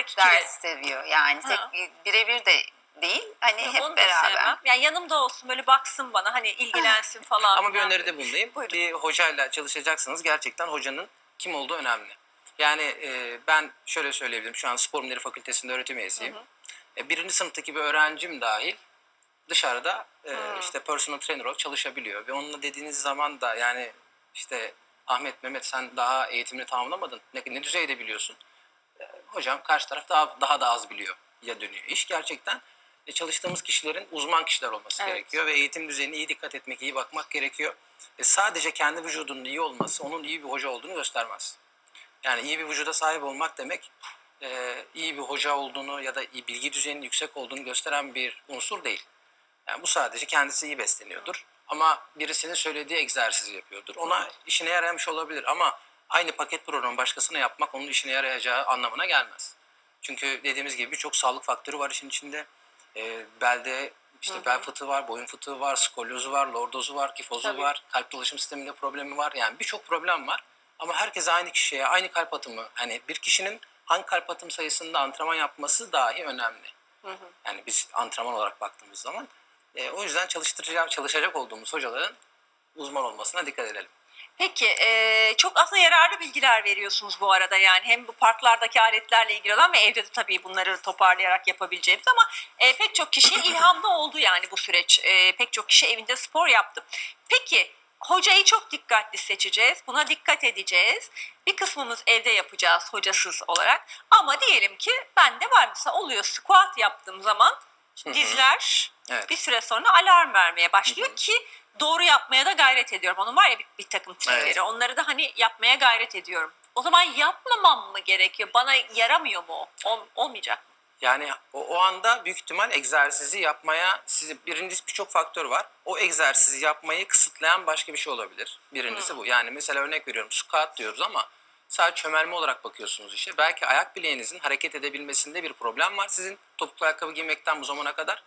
ikili. ders seviyor. Yani tek Ha. birebir de değil. Hani Yok, hep onu beraber. sevmem. Yani yanımda olsun böyle baksın bana hani ilgilensin falan. Ama bir öneride bulunayım. Buyurun. Bir hocayla çalışacaksınız. Gerçekten hocanın kim olduğu önemli. Yani e, ben şöyle söyleyebilirim. Şu an spor bilimleri fakültesinde öğretim üyesiyim. E, birinci sınıftaki bir öğrencim dahil dışarıda e, işte personal trainer olarak çalışabiliyor. Ve onunla dediğiniz zaman da yani işte Ahmet, Mehmet sen daha eğitimini tamamlamadın. Ne, ne düzeyde biliyorsun? Hocam karşı taraf daha, daha da az biliyor ya dönüyor. İş gerçekten e, çalıştığımız kişilerin uzman kişiler olması Evet. gerekiyor ve eğitim düzeyine iyi dikkat etmek, iyi bakmak gerekiyor. E, sadece kendi vücudunun iyi olması onun iyi bir hoca olduğunu göstermez. Yani iyi bir vücuda sahip olmak demek e, iyi bir hoca olduğunu ya da iyi bilgi düzeyinin yüksek olduğunu gösteren bir unsur değil. Yani bu sadece kendisi iyi besleniyordur. Ama birisinin söylediği egzersizi yapıyordur. Ona işine yaramış olabilir ama aynı paket programı başkasına yapmak onun işine yarayacağı anlamına gelmez. Çünkü dediğimiz gibi birçok sağlık faktörü var işin içinde. E, belde işte bel fıtığı var, boyun fıtığı var, skolyozu var, lordozu var, kifozu Tabii. var, kalp dolaşım sisteminde problemi var. Yani birçok problem var. Ama herkese aynı kişiye aynı kalp atımı hani bir kişinin hangi kalp atım sayısında antrenman yapması dahi önemli. Yani biz antrenman olarak baktığımız zaman e, o yüzden çalıştıracak çalışacak olduğumuz hocaların uzman olmasına dikkat edelim. Peki e, çok aslında yararlı bilgiler veriyorsunuz bu arada yani hem bu parklardaki aletlerle ilgili olan ve evde de tabii bunları toparlayarak yapabileceğimiz ama e, pek çok kişiye ilhamda oldu yani bu süreç. E, pek çok kişi evinde spor yaptı. Peki hocayı çok dikkatli seçeceğiz. Buna dikkat edeceğiz. Bir kısmımız evde yapacağız hocasız olarak. Ama diyelim ki bende var mesela oluyor squat yaptığım zaman dizler Evet. bir süre sonra alarm vermeye başlıyor ki doğru yapmaya da gayret ediyorum. Onun var ya bir, bir takım trikleri. Evet. Onları da hani yapmaya gayret ediyorum. O zaman yapmamam mı gerekiyor? Bana yaramıyor mu? o? Ol- olmayacak mı? Yani o, o anda büyük ihtimal egzersizi yapmaya sizi birincisi birçok faktör var. O egzersizi yapmayı kısıtlayan başka bir şey olabilir. Birincisi bu. Yani mesela örnek veriyorum squat diyoruz ama sadece çömelme olarak bakıyorsunuz işe. Belki ayak bileğinizin hareket edebilmesinde bir problem var sizin topuklu ayakkabı giymekten bu zamana kadar.